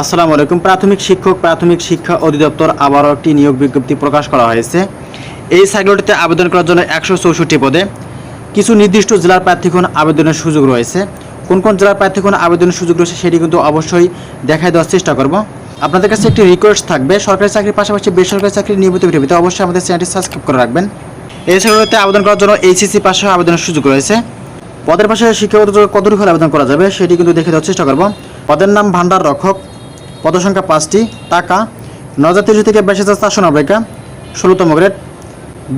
আসসালামু আলাইকুম। প্রাথমিক শিক্ষক, প্রাথমিক শিক্ষা অধিদপ্তর আবারও একটি নিয়োগ বিজ্ঞপ্তি প্রকাশ করা হয়েছে। এই সাইকেলটিতে আবেদন করার জন্য একশো চৌষট্টি পদে কিছু নির্দিষ্ট জেলার প্রার্থীগণ আবেদনের সুযোগ রয়েছে। কোন কোন জেলার প্রার্থীগণ আবেদনের সুযোগ রয়েছে সেটি কিন্তু অবশ্যই দেখায় দেওয়ার চেষ্টা করব। আপনাদের কাছে একটি রিকোয়েস্ট থাকবে, সরকারি চাকরির পাশাপাশি বেসরকারি চাকরির নিয়মিত ভিডিওতে অবশ্যই আমাদের চ্যানেলটি সাবস্ক্রাইব করে রাখবেন। এই সাইকেলটিতে আবেদন করার জন্য এইচএসি পাশে আবেদনের সুযোগ রয়েছে। পদের পাশে শিক্ষাগত কতটুকু আবেদন করা যাবে সেটি কিন্তু দেখে দেওয়ার চেষ্টা করব। পদের নাম ভান্ডার রক্ষক পদসংখ্যা পাঁচটি, টাকা ন হাজার থেকে বাইশ হাজার চারশো নব্বই টাকা ষোলোতম গ্রেড।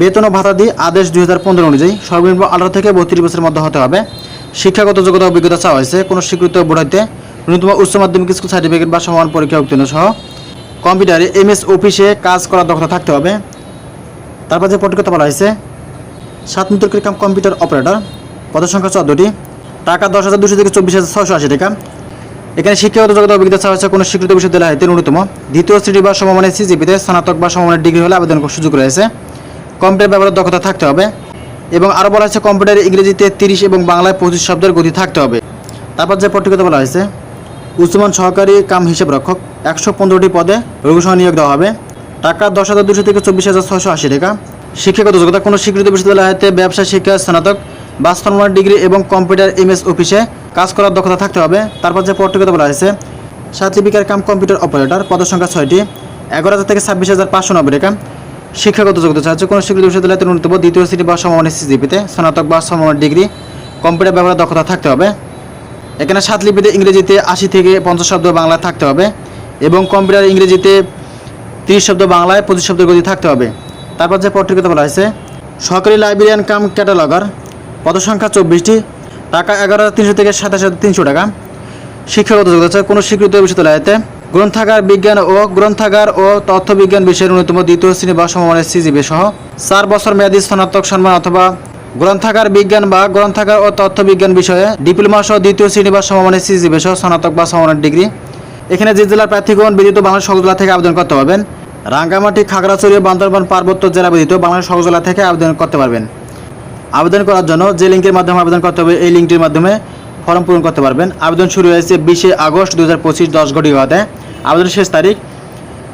বেতন ও ভাতা দিয়ে আদেশ দুই হাজার পনেরো অনুযায়ী সর্বনিম্ন আঠারো থেকে বত্রিশ বছরের মধ্যে হতে হবে। শিক্ষাগত যোগ্যতা অভিজ্ঞতা চাওয়া হয়েছে, কোনো স্বীকৃত বোর্ড হইতে ন্যূনতম উচ্চ মাধ্যমিক স্কুল সার্টিফিকেট বা সমান পরীক্ষা উত্তীর্ণ সহ কম্পিউটারে এমএস অফিসে কাজ করার দক্ষতা থাকতে হবে। তারপর যে পটিকতা বলা হয়েছে সাত মিটার কাম কম্পিউটার অপারেটর পদের সংখ্যা চোদ্দটি, টাকা দশ হাজার দুশো থেকে চব্বিশ হাজার ছশো আশি টাকা এখানে শিক্ষাগত যোগ্যতা অভিজ্ঞতা হচ্ছে কোনো স্বীকৃত বিশ্ববিদ্যালয় ন্যূনতম দ্বিতীয় শ্রেণি বা সমমানের সিজিপিতে স্নাতক বা সমমানের ডিগ্রি হলে আবেদন সুযোগ রয়েছে। কম্পিউটার ব্যবহারের দক্ষতা থাকতে হবে এবং আরও বলা হয়েছে কম্পিউটারে ইংরেজিতে তিরিশ এবং বাংলায় পঁচিশ শব্দের গতি থাকতে হবে। তারপর যে পটিকতা বলা হয়েছে, উচ্চমান সহকারী কাম হিসেব রক্ষক, একশো পনেরোটি পদে রঘুসহ নিয়োগ দেওয়া হবে। টাকা দশ হাজার দুশো থেকে চব্বিশ হাজার ছশো আশি টাকা। শিক্ষাগত যোগ্যতা, কোনো স্বীকৃত বিশ্ববিদ্যালয় হতে ব্যবসা, শিক্ষা, স্নাতক বা ডিগ্রি এবং কম্পিউটার, এমএস অফিসে কাজ করার দক্ষতা থাকতে হবে। তারপর যে পটিকতা বলা হয়েছে সাত লিপিকার কাম কম্পিউটার অপারেটর পদের সংখ্যা ছয়টি, এগারো হাজার থেকে ছাব্বিশ হাজার পাঁচশো নব্বই টাকা শিক্ষাগত যোগ্যতা চাচ্ছে কোনো স্বীকৃত বিশ্ববিদ্যালয়তে ন্যূনতম দ্বিতীয় শ্রেণি বা সমমানের সিজিপিতে স্নাতক বা সমমানের ডিগ্রি, কম্পিউটার ব্যবহারের দক্ষতা থাকতে হবে। এখানে সাত লিপিতে ইংরেজিতে আশি থেকে পঞ্চাশ শব্দ বাংলায় থাকতে হবে এবং কম্পিউটার ইংরেজিতে তিরিশ শব্দ বাংলায় পঁচিশ শব্দের গতি থাকতে হবে। তারপর যে পত্রিকাতে বলা হয়েছে সরকারি লাইব্রেরিয়ান কাম ক্যাটালগার, পদসংখ্যা চব্বিশটি টাকা এগারো, তিনশো থেকে সাতাশ হাজার তিনশো টাকা। শিক্ষাগত যোগ্যতা, কোনো স্বীকৃত বিশ্ববিদ্যালয়তে গ্রন্থাগার বিজ্ঞান ও গ্রন্থাগার ও তথ্য বিজ্ঞান বিষয়ের ন্যূনতম দ্বিতীয় শ্রেণি বা সমমানের সিজিবি সহ চার বছর মেয়াদী স্নাতক সম্মান অথবা গ্রন্থাগার বিজ্ঞান বা গ্রন্থাগার ও তথ্য বিজ্ঞান বিষয়ে ডিপ্লোমা সহ দ্বিতীয় শ্রেণি বা সমমানের সিজিবি সহ স্নাতক বা সমমানের ডিগ্রি। এখানে যে জেলার প্রার্থীগণ ব্যতীত বাংলাদেশ সকল জেলা থেকে আবেদন করতে পারবেন, রাঙ্গামাটি, খাগড়াছড়ি, বান্দরবান, পার্বত্য জেলা ব্যতীত বাংলাদেশ সকল জেলা থেকে আবেদন করতে পারবেন। আবেদন করার জন্য যে লিঙ্কের মাধ্যমে আবেদন করতে হবে, এই লিঙ্কটির মাধ্যমে ফর্ম পূরণ করতে পারবেন। আবেদন শুরু হয়েছে বিশে আগস্ট দু হাজার পঁচিশ, দশ ঘটিকাতে আবেদনের শেষ তারিখ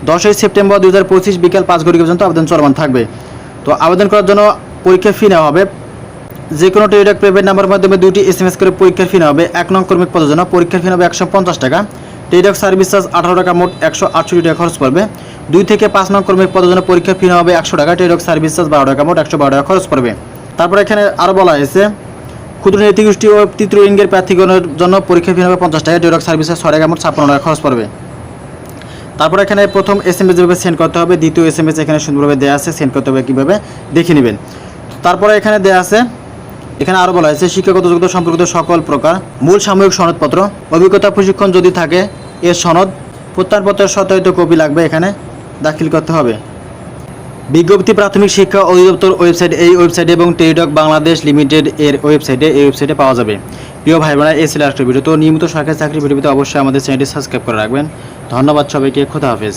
দশই সেপ্টেম্বর দু হাজার পঁচিশ, বিকেল পাঁচ ঘটিকা পর্যন্ত আবেদন চলমান থাকবে। তো আবেদন করার জন্য পরীক্ষা ফি নেওয়া হবে। যে কোনো টেলিডক পেমেন্ট নাম্বারের মাধ্যমে দুটি এস এম এস করে পরীক্ষার ফি হবে। এক নং কর্মিক পদের জন্য পরীক্ষার ফি নেবে একশো পঞ্চাশ টাকা। টেলিডক সার্ভিস চার্জ আঠারো টাকা, মোট একশো আটষট্টি টাকা খরচ পড়বে। দুই থেকে পাঁচ নং কর্মিক পদের জন্য পরীক্ষার ফি হবে একশো টাকা। টেলিডক সার্ভিস চার্জ বারো টাকা, মোট একশো বারো টাকা খরচ পড়বে। তারপর এখানে আরও বলা হয়েছে ক্ষুদ্র নীতিগোষ্ঠী ও তৃতীয় লিঙ্গের প্রার্থীগণের জন্য পরীক্ষা ফি নেবে পঞ্চাশ টাকা টেলিডক সার্ভিসের ছয় টাকা মোট ছাপ্পান্ন টাকা খরচ পড়বে। তারপর এখানে প্রথম এস এম এস যেভাবে সেন্ড করতে হবে, দ্বিতীয় এস এম এস এখানে সুন্দরভাবে দেওয়া আছে সেন্ড করতে হবে কীভাবে, দেখে নেবেন। তারপরে এখানে দেওয়া আছে, এখানে আরও বলা হয়েছে, শিক্ষাগত যোগ্যতা সম্পর্কিত সকল প্রকার মূল সাময়িক সনদপত্র, অভিজ্ঞতা প্রশিক্ষণ যদি থাকে, এর সনদ, প্রত্যয়নপত্রের সত্যায়িত কপি লাগবে এখানে, দাখিল করতে হবে। বিজ্ঞপ্তি প্রাথমিক শিক্ষা অধিদপ্তর ওয়েবসাইট, এই ওয়েবসাইট এবং টেলিডক বাংলাদেশ লিমিটেড এর ওয়েবসাইটে এই ওয়েবসাইটে পাওয়া যাবে। প্রিয় ভাই বোনা ছিল একটা ভিডিও। তো নিয়মিত সরকারি চাকরি ভিডিওতে অবশ্যই আমাদের চ্যানেলটি সাবস্ক্রাইব করে রাখবেন। ধন্যবাদ সবাইকে। খোদা হাফেজ।